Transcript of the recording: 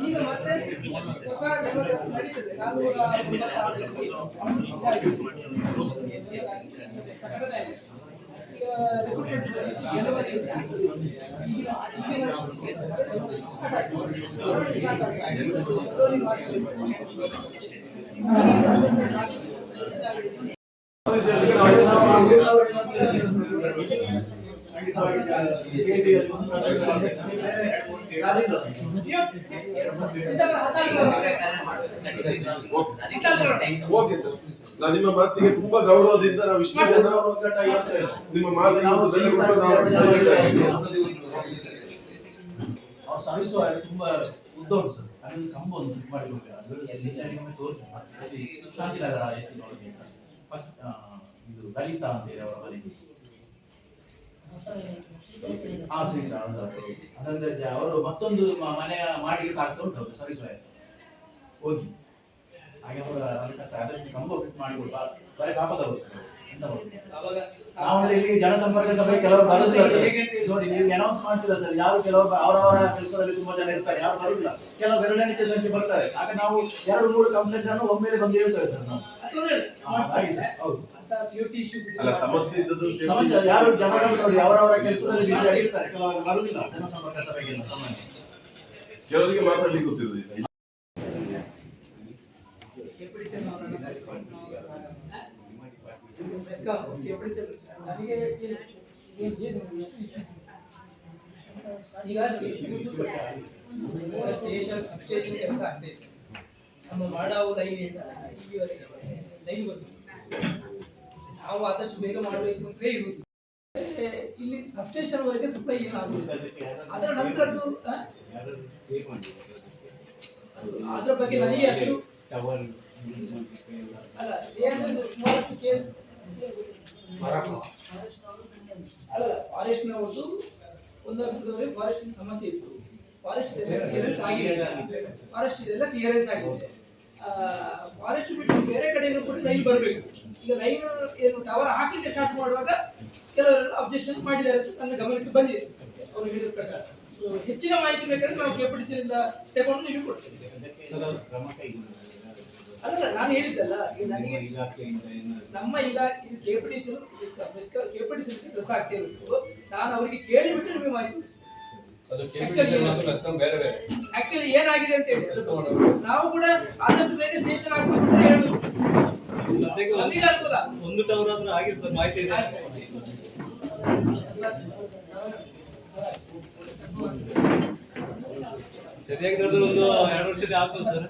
ಈಗ ಮತ್ತೆ ಹೊಸ ಡೆವಲಪ್ಮೆಂಟ್ ನಡೀತದೆ ನಾಲ್ನೂರ ತೊಂಬತ್ತಾರರಲ್ಲಿ ಓಕೆ ಸರ್ ನಾನು ನಿಮ್ಮ ಮಾತಿಗೆ ತುಂಬಾ ಗೌರವದಿಂದ ನಾವು ಇಷ್ಟು ಜನ ನಿಮ್ಮ ಮಾತಿಗೆ ಅವ್ರು ತುಂಬಾ ಉದ್ದ ಉಂಟು ಸರ್. ಅಲ್ಲಿ ಕಂಬ ಒಂದು ಇದು ಮಾಡಿಕೊಡ್ಬೇಕು ಅದು ಎಲ್ಲಿ ಒಮ್ಮೆ ತೋರಿಸಿ ಅಲ್ಲಿ ಶಾಂತಿನಗರ ಎಸ್ ಸಿ ಇದು ದಲಿತ ಅಂತೇಳಿ ಅವರ ಮನೆಗೆ ಆ ಶ್ರೀ ಅದರಿಂದ ಅವರು ಮತ್ತೊಂದು ಮನೆಯ ಮಾಡಿ ಆಗ್ತಾ ಉಂಟು ಸರಿ ಸರಿ. ಹೋಗಿ. ಹಾಗೆ ಅವರು ಅದಕ್ಕೆ ಅದಕ್ಕೆ ಕಂಬ ಫಿಟ್ ಮಾಡಿ ಕೊಟ್ಟು ಬರೀ ಪಾಪದವರು ನಾವಂದ್ರೆ ಇಲ್ಲಿ ಜನಸಂಪರ್ಕ ಸಭೆ ಕೆಲವರು ಬರುದಿಲ್ಲ ನೋಡಿ, ನೀವು ಅನೌನ್ಸ್ ಮಾಡ್ತಿಲ್ಲ ಸರ್, ಯಾರು ಕೆಲವರು ಅವರವರ ಕೆಲಸದಲ್ಲಿ ತುಂಬಾ ಜನ ಇರ್ತಾರೆ, ಯಾರು ಬರುದಿಲ್ಲ. ಕೆಲವರು ಎರಡನೇ ಸಂಖ್ಯೆ ಬರ್ತಾರೆ. ಆಗ ನಾವು ಎರಡು, ಮೂರು ಕಂಪ್ಲೇಂಟ್ ಅನ್ನು ಒಮ್ಮೆಲೆ ಬಂದು ಹೇಳ್ತೇವೆ ಸರ್ ನಾವು. ತೊಂದ್ರೆ ಇಲ್ಲ. ಹಾ, ಹಾಗೆ ಸರ್, ಹೌದು ಅಂತ ಸೇಫ್ಟಿ ಇಶ್ಯೂಸ್ ಅಲ್ಲ ಸಮಸ್ಯೆ ಇದ್ದದ್ದು safety ಸಮಸ್ಯೆ ಅದು ಯಾರು ಜನಗಳು ನೋಡಿ ಅವರವರ ಕೆಲಸದಲ್ಲಿ ಬಿಸಿ ಆಗಿರ್ತಾರೆ ಕೆಲವರು ಬರುದಿಲ್ಲ ಜನಸಂಪರ್ಕ ಸಭೆಗೆ ಸಾಮಾನ್ಯ ಕೆಲವರಿಗೆ ಮಾತಾಡ್ಲಿಕ್ಕೆ ಗೊತ್ತಿರುವುದಿಲ್ಲ ನನಗೆ ಏನು- ಏನು- ಏನು ಈಗ ಸ್ಟೇಷನ್ ಸಬ್ ಸ್ಟೇಷನ್ ಕೆಲಸ ಆಗ್ತಾ ಇದೆ ನಮ್ಮ ಮಾಡಾವು ಲೈನ್ ಲೈನ್ ಬಂದು ನಾವು ಆದಷ್ಟು ಬೇಗ ಮಾಡಬೇಕು ಅಂತ ಇರುವುದು ಇಲ್ಲಿ ಸಬ್ಸ್ಟೇಷನ್ ವರೆಗೆ ಸಪ್ಲೈ ಏನು ಆಗುದಿಲ್ಲ. ಅದರ ನಂತರದ್ದು ಅದರ ಬಗ್ಗೆ ನನಗೆ ಅಷ್ಟು ಅಲ್ಲ ಸುಮಾರಷ್ಟು ಕೇಸ್. ಅಲ್ಲ ಒಂದು ಹಂತದವರೆಗೆ ಫಾರೆಸ್ಟ್ ಸಮಸ್ಯೆ ಇತ್ತು. ಫಾರೆಸ್ಟ್ ಕ್ಲಿಯರೆನ್ಸ್ ಆಗಿದೆ. ಫಾರೆಸ್ಟ್ ಇದೆಲ್ಲ ಕ್ಲಿಯರೆನ್ಸ್ ಆಗಿದೆ. ಫಾರೆಸ್ಟ್ ಬಿಟ್ಟು ಬೇರೆ ಕಡೆಯೂ ಕೂಡ ಲೈನ್ ಬರಬೇಕು. ಈಗ ಲೈನ್ ಏನು ಟವರ್ ಹಾಕಲಿಕ್ಕೆ ಸ್ಟಾರ್ಟ್ ಮಾಡುವಾಗ ಕೆಲವರು ಅಬ್ಜೆಕ್ಷನ್ ಮಾಡಿದ್ದಾರೆ ಅಂತ ನನ್ನ ಗಮನಕ್ಕೆ ಬಂದಿದೆ. ಅವರು ಹೇಳಿದ ಪ್ರಕಾರ. ಹೆಚ್ಚಿನ ಮಾಹಿತಿ ಬೇಕಾದ್ರೆ ನಾವು ಕೆಪಿಟಿಸಿಯಿಂದ ತಗೊಂಡು ನೀವು ಕೊಡ್ತೀವಿ ಅಲ್ಲ ನಾನು ಹೇಳಿದ್ದಲ್ಲ ನನಗೆ ನಮ್ಮ ಇಲಾಖೆ ಕೆಪಿಟಿಸಿ ಕೆಪಿಟಿಸಿ ಕೆಲಸ ಆಗ್ತಾ ಇರುತ್ತೆ ನಾನು ಅವರಿಗೆ ಕೇಳಿಬಿಟ್ಟು ನಿಮಗೆ ಮಾಹಿತಿ ತಿಳಿಸ್ತೇನೆ ಆಕ್ಚುಲಿ ಏನಾಗಿದೆ? ಅಂತ ಹೇಳಿ. ನಾವು ಕೂಡ ಆದಷ್ಟು ಬೇಗ ಸ್ಟೇಷನ್ ಆಗ್ಬೇಕು ಅಂತ ಹೇಳುದು ಸದ್ಯಕ್ಕೆ ನಮಗೆ ಅನುಕೂಲ. ಒಂದು ಟವರ್ ಆದ್ರೂ ಆಗಿದೆ ಸರ್ ಮಾಹಿತಿ ಇದೆ. ಸರಿಯಾಗಿ ನೋಡಿದ್ರೆ ಒಂದು ಎರಡು ವರ್ಷ ಆಗ್ಬೋದು ಸರ್.